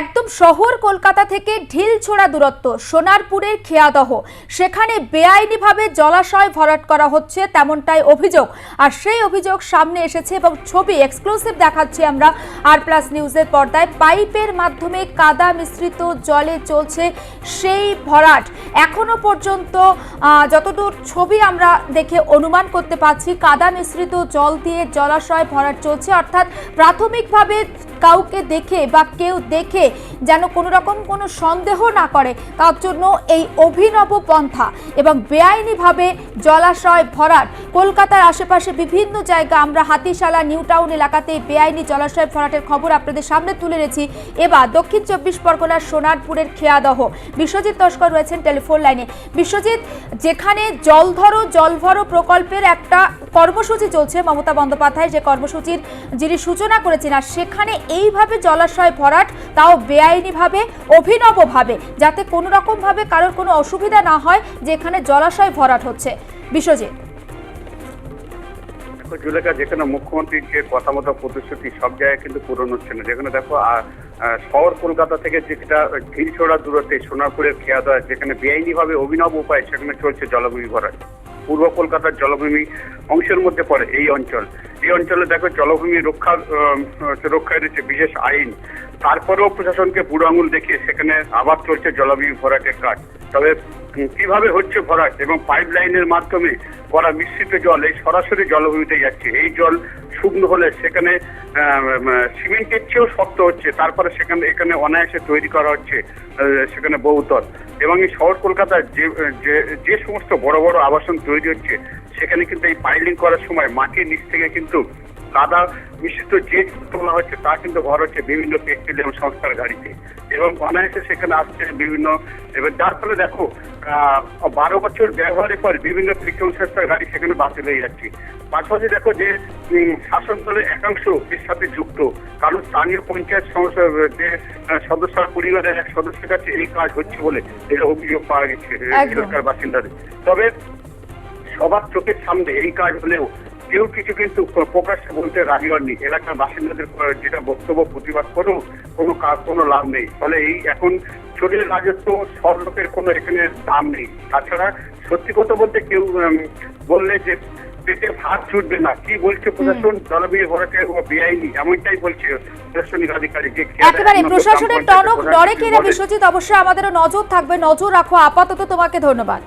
একদম শহর কলকাতা থেকে ঢিলছোড়া দূরত্ব, সোনারপুরের খেয়াদহ। সেখানে বেআইনিভাবে জলাশয় ভরাট করা হচ্ছে তেমনটাই অভিযোগ। আর সেই অভিযোগ সামনে এসেছে এবং ছবি এক্সক্লুসিভ দেখাচ্ছি আমরা আর প্লাস নিউজের পর্দায়। পাইপের মাধ্যমে কাদা মিশ্রিত জলে চলছে সেই ভরাট। এখনও পর্যন্ত যতদূর ছবি আমরা দেখে অনুমান করতে পারছি, কাদা মিশ্রিত জল দিয়ে জলাশয় ভরাট চলছে। অর্থাৎ প্রাথমিকভাবে কাউকে দেখে বা কেউ দেখে যেন কোনো রকম কোনো সন্দেহ না করে, তার জন্য এই অভিনব পন্থা এবং বেআইনিভাবে জলাশয় ভরাট। কলকাতার আশেপাশে বিভিন্ন জায়গা আমরা হাতিশালা নিউ টাউন এলাকাতে বেআইনি জলাশয় ভরাটের খবর আপনাদের সামনে তুলে এনেছি। এবার দক্ষিণ চব্বিশ পরগনার সোনারপুরের খেয়াদহ। বিশ্বজিৎ তস্কর রয়েছেন টেলিফোন লাইনে। বিশ্বজিৎ, যেখানে জলধরো জলভরো প্রকল্পের একটা কর্মসূচি চলছে। মমতা বন্দ্যোপাধ্যায় যে কর্মসূচির যিনি সূচনা করেছেন, আর সেখানে এইভাবে জলাশয় ভরাট, তাও বেআইনিভাবে, অভিনবভাবে, যাতে কোনো রকমভাবে কারোর কোনো অসুবিধা না হয় যেখানে জলাশয় ভরাট হচ্ছে। বিশ্বজিৎ। জুলেখা, যেখানে মুখ্যমন্ত্রীর যে কথা মতো প্রতিশ্রুতি, সব জায়গায় কিন্তু পূরণ হচ্ছে না। যেখানে দেখো শহর কলকাতা থেকে যেটা ঢিলছোড়া দূরত্বে, সোনারপুরের খেয়া দেওয়া যেখানে বেআইনি ভাবে অভিনব উপায় সেখানে চলছে জলভূমি ভরাট। পূর্ব কলকাতার জলভূমি অংশের মধ্যে পড়ে এই অঞ্চল। এই অঞ্চলে দেখো জলভূমি রক্ষা রক্ষায় রয়েছে বিশেষ আইন। তারপরেও প্রশাসনকে বুড়ো আঙুল দেখিয়ে সেখানে আবার চলছে জলভূমি ভরাটের কাজ। তবে কীভাবে হচ্ছে ভরাট এবং পাইপ লাইনের মাধ্যমে করা মিশ্রিত জল, এই সরাসরি জলভূমিতে যাচ্ছে। এই জল শুকনো হলে সেখানে সিমেন্টের চেয়েও শক্ত হচ্ছে। তারপরে সেখানে, এখানে অনায়াসে তৈরি করা হচ্ছে সেখানে বহুতল। এবং এই শহর কলকাতার যে, যে- সমস্ত বড় বড় আবাসন তৈরি হচ্ছে, সেখানে কিন্তু এই পাইলিং করার সময় মাটির নিচ থেকে কিন্তু কাদা মিশ্রিত যে তোলা হচ্ছে, তা কিন্তু ভর হচ্ছে বিভিন্ন পেট্রোলিয়াম সংস্থার গাড়িতে। এবং অনায়াসে সেখানে আসছে বিভিন্ন, এবার যার ফলে দেখো বারো বছর ব্যবহারের পর বিভিন্ন পেট্রোল সংস্থার গাড়ি সেখানে বাতিল হয়ে যাচ্ছে। পাশাপাশি দেখো যে শাসন দলের একাংশ এর সাথে যুক্ত। কারণ স্থানীয় পঞ্চায়েত সংস্থা যে সদস্য পরিবারের এক সদস্যের কাছে এই কাজ হচ্ছে বলে এটা অভিযোগ পাওয়া গেছে। এলাকার বাসিন্দাদের। তবে সবার চোখের সামনে এই কাজ হলেও কেউ কিছু কিন্তু প্রকাশ্যে বলতে রাজি হননি। এলাকার বাসিন্দাদের যেটা বক্তব্য প্রতিবাদ করেও কোনো কাজ কোনো লাভ নেই। ফলে এই এখন শরীরের রাজত্ব সব লোকের কোনো এখানে দাম নেই। তাছাড়া সত্যি কথা বলতে কেউ বললে যে পেটে ভাত ছুটবে না। কি বলছে প্রশাসন? জলবিয়ে ভরাটে ও বেআইনি এমনটাই বলছে প্রশাসনিক আধিকারিক একেবারে প্রশাসনের টনক ডরে নড়ে কিনা বিশ্বজিৎ অবশ্যই আমাদেরও নজর থাকবে। নজর রাখো আপাতত তোমাকে ধন্যবাদ।